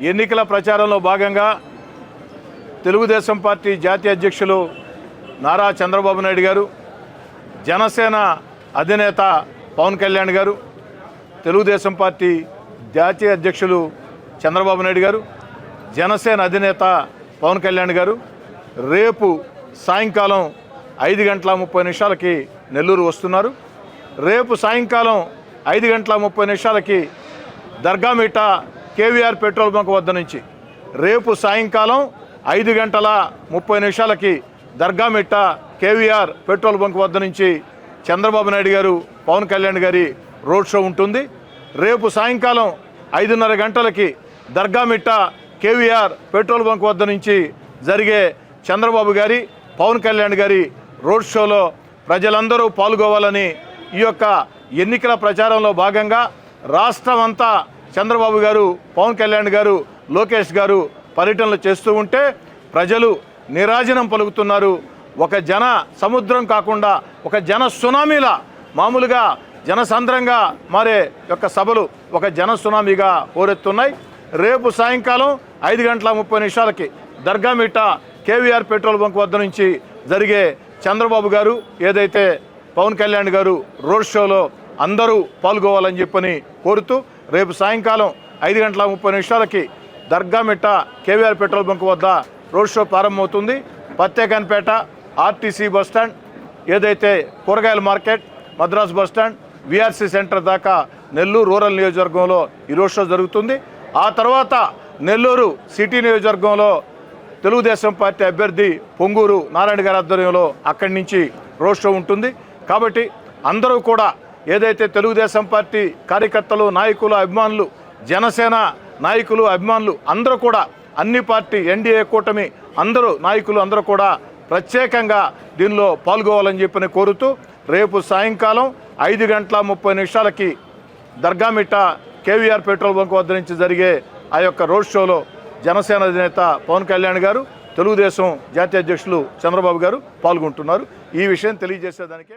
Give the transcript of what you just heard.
ఎన్నికల ప్రచారంలో భాగంగా తెలుగుదేశం పార్టీ జాతీయ అధ్యక్షులు నారా చంద్రబాబు నాయుడు గారు జనసేన అధినేత పవన్ కళ్యాణ్ గారు తెలుగుదేశం పార్టీ జాతీయ అధ్యక్షులు చంద్రబాబు నాయుడు గారు జనసేన అధినేత పవన్ కళ్యాణ్ గారు. రేపు సాయంకాలం ఐదు గంటల ముప్పై నిమిషాలకి నెల్లూరు వస్తున్నారు. రేపు సాయంకాలం ఐదు గంటల ముప్పై నిమిషాలకి దర్గామిట కేవీఆర్ పెట్రోల్ బంక్ వద్ద నుంచి రేపు సాయంకాలం ఐదు గంటల ముప్పై నిమిషాలకి దర్గామిట్ట కేవీఆర్ పెట్రోల్ బంక్ వద్ద నుంచి చంద్రబాబు నాయుడు గారు పవన్ కళ్యాణ్ గారి రోడ్ షో ఉంటుంది. రేపు సాయంకాలం ఐదున్నర గంటలకి దర్గామిట్ట కేవీఆర్ పెట్రోల్ బంక్ వద్ద నుంచి జరిగే చంద్రబాబు గారి పవన్ కళ్యాణ్ గారి రోడ్ షోలో ప్రజలందరూ పాల్గొవాలని ఈ యొక్క ఎన్నికల ప్రచారంలో భాగంగా రాష్ట్రం అంతా చంద్రబాబు గారు పవన్ కళ్యాణ్ గారు లోకేష్ గారు పర్యటనలు చేస్తూ ఉంటే ప్రజలు నిరాజనం పలుకుతున్నారు. ఒక జన సముద్రం కాకుండా ఒక జన సునామీలా మామూలుగా జనసంద్రంగా మారే యొక్క సభలు ఒక జన సునామీగా పోరెత్తున్నాయి రేపు సాయంకాలం ఐదు గంటల ముప్పై నిమిషాలకి దర్గామిట్ట కేవీఆర్ పెట్రోల్ బంక్ వద్ద నుంచి జరిగే చంద్రబాబు గారు ఏదైతే పవన్ కళ్యాణ్ గారు రోడ్ షోలో అందరూ పాల్గొవాలని చెప్పని కోరుతూ రేపు సాయంకాలం ఐదు గంటల ముప్పై నిమిషాలకి Dargamitta K V R petrol bunk వద్ద రోడ్ షో ప్రారంభమవుతుంది. పత్తేకన్పేట ఆర్టీసీ బస్ స్టాండ్ ఏదైతే కూరగాయల market Madras bus stand V R C centre దాకా నెల్లూరు రూరల్ నియోజకవర్గంలో ఈ రోడ్ షో జరుగుతుంది. ఆ తర్వాత నెల్లూరు సిటీ నియోజకవర్గంలో తెలుగుదేశం పార్టీ అభ్యర్థి పొంగూరు నారాయణ గారి ఆధ్వర్యంలో అక్కడి నుంచి రోడ్ షో ఉంటుంది. కాబట్టి అందరూ కూడా ఏదైతే తెలుగుదేశం పార్టీ కార్యకర్తలు నాయకులు అభిమానులు జనసేన నాయకులు అభిమానులు అందరూ కూడా అన్ని పార్టీ ఎన్డీఏ కూటమి అందరూ నాయకులు అందరూ కూడా ప్రత్యేకంగా దీనిలో పాల్గొవాలని చెప్పని కోరుతూ రేపు సాయంకాలం ఐదు గంటల ముప్పై నిమిషాలకి దర్గామిట్ట కేవీఆర్ పెట్రోల్ బంక్ వద్ద నుంచి జరిగే ఆ యొక్క రోడ్ షోలో జనసేన అధినేత పవన్ కళ్యాణ్ గారు తెలుగుదేశం జాతీయ అధ్యక్షులు చంద్రబాబు గారు పాల్గొంటున్నారు. ఈ విషయం తెలియజేసేదానికే